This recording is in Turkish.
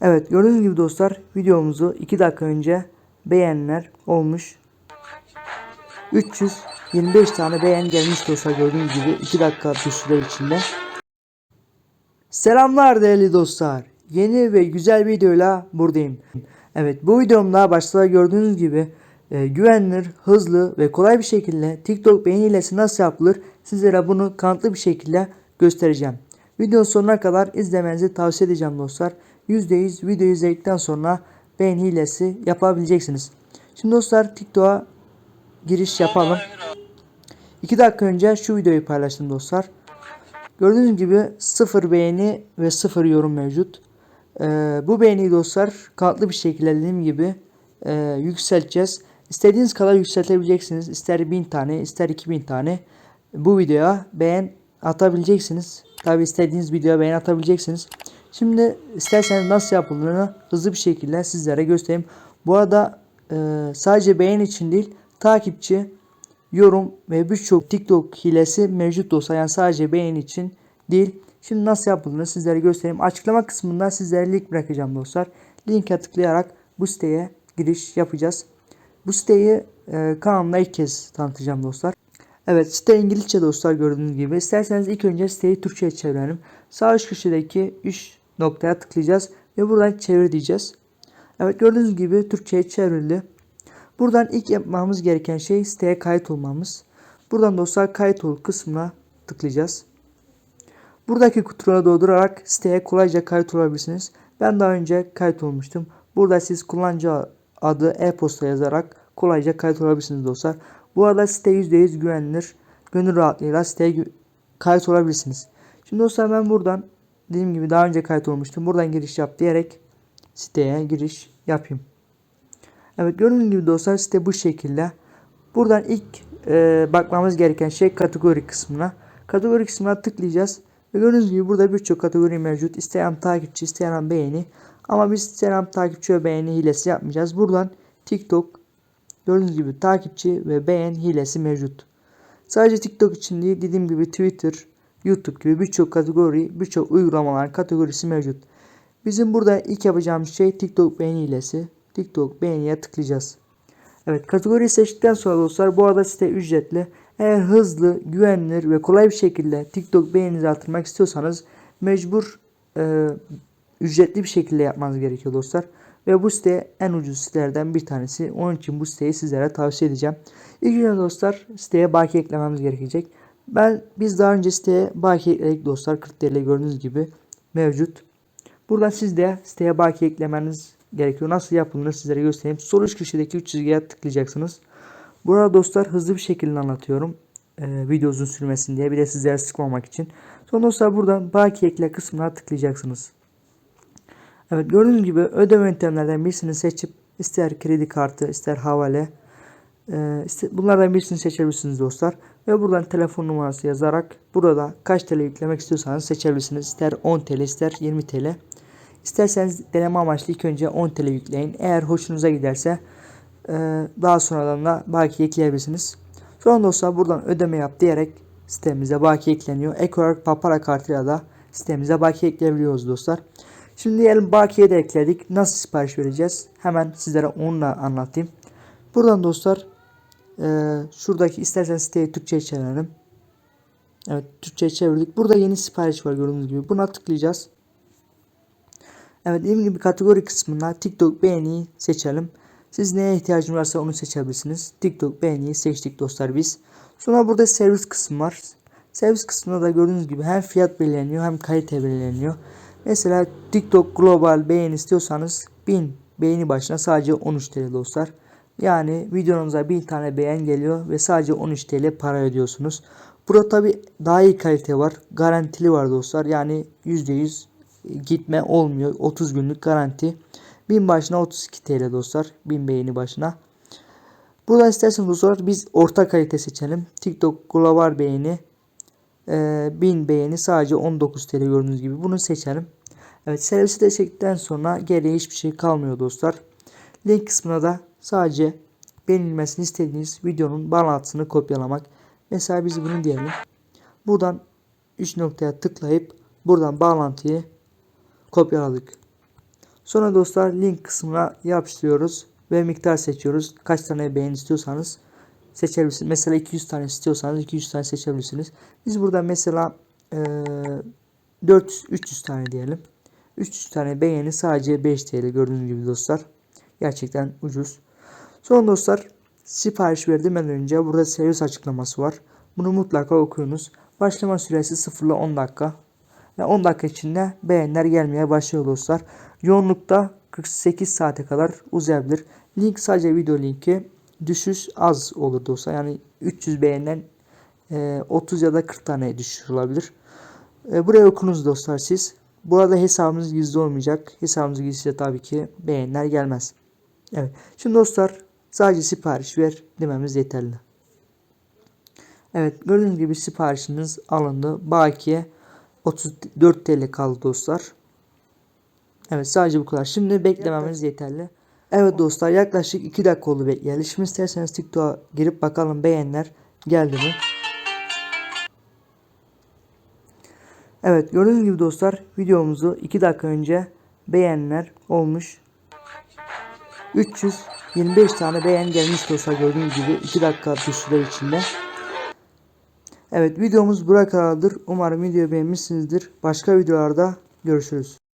Evet gördüğünüz gibi dostlar videomuzu 2 dakika önce beğenenler olmuş. 325 tane beğen gelmiş dostlar gördüğünüz gibi 2 dakika bir süre içinde. Selamlar değerli dostlar. Yeni ve güzel videoyla buradayım. Evet bu videomda başta gördüğünüz gibi e, güvenilir, hızlı ve kolay bir şekilde TikTok beğeni hilesi nasıl yapılır sizlere bunu kanıtlı bir şekilde göstereceğim. Video sonuna kadar izlemenizi tavsiye edeceğim dostlar. %100 video izledikten sonra beğeni hilesi yapabileceksiniz. Şimdi dostlar TikTok'a giriş yapalım. 2 dakika önce şu videoyu paylaştım dostlar. Gördüğünüz gibi sıfır beğeni ve sıfır yorum mevcut. Ee, bu beğeniyi dostlar kanıtlı bir şekilde dediğim gibi e, yükselteceğiz. İstediğiniz kadar yükseltebileceksiniz. İster 1000 tane ister 2000 tane bu videoya beğen atabileceksiniz. Tabi istediğiniz videoya beğen atabileceksiniz. Şimdi isterseniz nasıl yapıldığını hızlı bir şekilde sizlere göstereyim. Bu arada e, sadece beğen için değil takipçi, yorum ve birçok TikTok hilesi mevcut olsa yani sadece beğen için değil. Şimdi nasıl yapıldığını sizlere göstereyim. Açıklama kısmında sizlere link bırakacağım dostlar. Linke tıklayarak bu siteye giriş yapacağız. Bu siteyi e, kanalımda ilk kez tanıtacağım dostlar. Evet site İngilizce dostlar gördüğünüz gibi. İsterseniz ilk önce siteyi Türkçe'ye çevirelim. Sağ üst köşedeki 3 noktaya tıklayacağız ve buradan çevir diyeceğiz. Evet gördüğünüz gibi Türkçe'ye çevrildi. Buradan ilk yapmamız gereken şey siteye kayıt olmamız. Buradan dostlar kayıt ol kısmına tıklayacağız. Buradaki kutulara doldurarak siteye kolayca kayıt olabilirsiniz. Ben daha önce kayıt olmuştum. Burada siz kullanıcı adı e-posta yazarak kolayca kayıt olabilirsiniz dostlar. Bu arada site %100 güvenilir. Gönül rahatlığıyla siteye kayıt olabilirsiniz. Şimdi dostlar ben buradan dediğim gibi daha önce kayıt olmuştum. Buradan giriş yap diyerek siteye giriş yapayım. Evet gördüğünüz gibi dostlar site bu şekilde. Buradan ilk e, bakmamız gereken şey kategori kısmına. Kategori kısmına tıklayacağız. Ve gördüğünüz gibi burada birçok kategori mevcut. İsteyen takipçi, isteyen beğeni. Ama biz isteyen takipçi ve beğeni hilesi yapmayacağız. Buradan TikTok gördüğünüz gibi takipçi ve beğen hilesi mevcut. Sadece TikTok için değil dediğim gibi Twitter, YouTube gibi birçok kategori, birçok uygulamaların kategorisi mevcut. Bizim burada ilk yapacağımız şey TikTok beğeni hilesi. TikTok beğeniye tıklayacağız. Evet kategoriyi seçtikten sonra dostlar bu arada site ücretli. Eğer hızlı, güvenilir ve kolay bir şekilde TikTok beğeninizi artırmak istiyorsanız mecbur e, ücretli bir şekilde yapmanız gerekiyor dostlar. Ve bu site en ucuz sitelerden bir tanesi. Onun için bu siteyi sizlere tavsiye edeceğim. İlk önce dostlar siteye baki eklememiz gerekecek. Ben biz daha önce siteye baki ekledik dostlar. 40 TL gördüğünüz gibi mevcut. Buradan siz de siteye baki eklemeniz gerekiyor. Nasıl yapıldığını sizlere göstereyim. Sol üst köşedeki 3 çizgiye tıklayacaksınız. Burada dostlar hızlı bir şekilde anlatıyorum. Ee, video uzun sürmesin diye bir de sizlere sıkmamak için. Sonra dostlar buradan baki ekle kısmına tıklayacaksınız. Evet gördüğünüz gibi ödeme yöntemlerden birisini seçip ister kredi kartı ister havale e, bunlardan birisini seçebilirsiniz dostlar. Ve buradan telefon numarası yazarak burada kaç TL yüklemek istiyorsanız seçebilirsiniz. İster 10 TL ister 20 TL. İsterseniz deneme amaçlı ilk önce 10 TL yükleyin. Eğer hoşunuza giderse e, daha sonradan da baki ekleyebilirsiniz. Sonra dostlar buradan ödeme yap diyerek sitemize baki ekleniyor. Ek olarak papara kartıyla da sitemize baki ekleyebiliyoruz dostlar. Şimdi diyelim bakiye de ekledik. Nasıl sipariş vereceğiz? Hemen sizlere onunla anlatayım. Buradan dostlar e, şuradaki isterseniz siteyi Türkçe'ye çevirelim. Evet Türkçe'ye çevirdik. Burada yeni sipariş var gördüğünüz gibi. Buna tıklayacağız. Evet dediğim gibi kategori kısmında TikTok beğeniyi seçelim. Siz neye ihtiyacınız varsa onu seçebilirsiniz. TikTok beğeniyi seçtik dostlar biz. Sonra burada servis kısmı var. Servis kısmında da gördüğünüz gibi hem fiyat belirleniyor hem kalite belirleniyor. Mesela TikTok global beğeni istiyorsanız 1000 beğeni başına sadece 13 TL dostlar. Yani videonuza 1000 tane beğen geliyor ve sadece 13 TL para ödüyorsunuz. Burada tabi daha iyi kalite var. Garantili var dostlar. Yani %100 gitme olmuyor. 30 günlük garanti. 1000 başına 32 TL dostlar. 1000 beğeni başına. Burada isterseniz dostlar biz orta kalite seçelim. TikTok global beğeni. Ee, 1000 beğeni sadece 19 TL gördüğünüz gibi. Bunu seçelim. Evet servisi de sonra geriye hiçbir şey kalmıyor dostlar. Link kısmına da sadece beğenilmesini istediğiniz videonun bağlantısını kopyalamak. Mesela biz bunu diyelim. Buradan 3 noktaya tıklayıp buradan bağlantıyı kopyaladık. Sonra dostlar link kısmına yapıştırıyoruz ve miktar seçiyoruz. Kaç tane beğeni istiyorsanız seçebilirsiniz. Mesela 200 tane istiyorsanız 200 tane seçebilirsiniz. Biz burada mesela eee 400 300 tane diyelim. 300 tane beğeni sadece 5 TL gördüğünüz gibi dostlar. Gerçekten ucuz. Son dostlar sipariş verdiğimden önce burada servis açıklaması var. Bunu mutlaka okuyunuz. Başlama süresi 0 ile 10 dakika. Ve 10 dakika içinde beğeniler gelmeye başlıyor dostlar. Yoğunlukta 48 saate kadar uzayabilir. Link sadece video linki. Düşüş az olur dostlar. Yani 300 beğenilen e, 30 ya da 40 tane düşüş olabilir. E, buraya okunuz dostlar siz. Burada hesabımız gizli olmayacak. Hesabımız gizliyse tabii ki beğeniler gelmez. Evet. Şimdi dostlar sadece sipariş ver dememiz yeterli. Evet gördüğünüz gibi siparişiniz alındı. Bakiye 34 TL kaldı dostlar. Evet sadece bu kadar. Şimdi beklememiz yeterli. Evet dostlar yaklaşık 2 dakika oldu bekleyeli. Şimdi isterseniz TikTok'a girip bakalım beğeniler geldi mi? Evet gördüğünüz gibi dostlar videomuzu 2 dakika önce beğeniler olmuş. 325 tane beğen gelmiş dostlar gördüğünüz gibi 2 dakika bir süre içinde. Evet videomuz buraya kadardır. Umarım videoyu beğenmişsinizdir. Başka videolarda görüşürüz.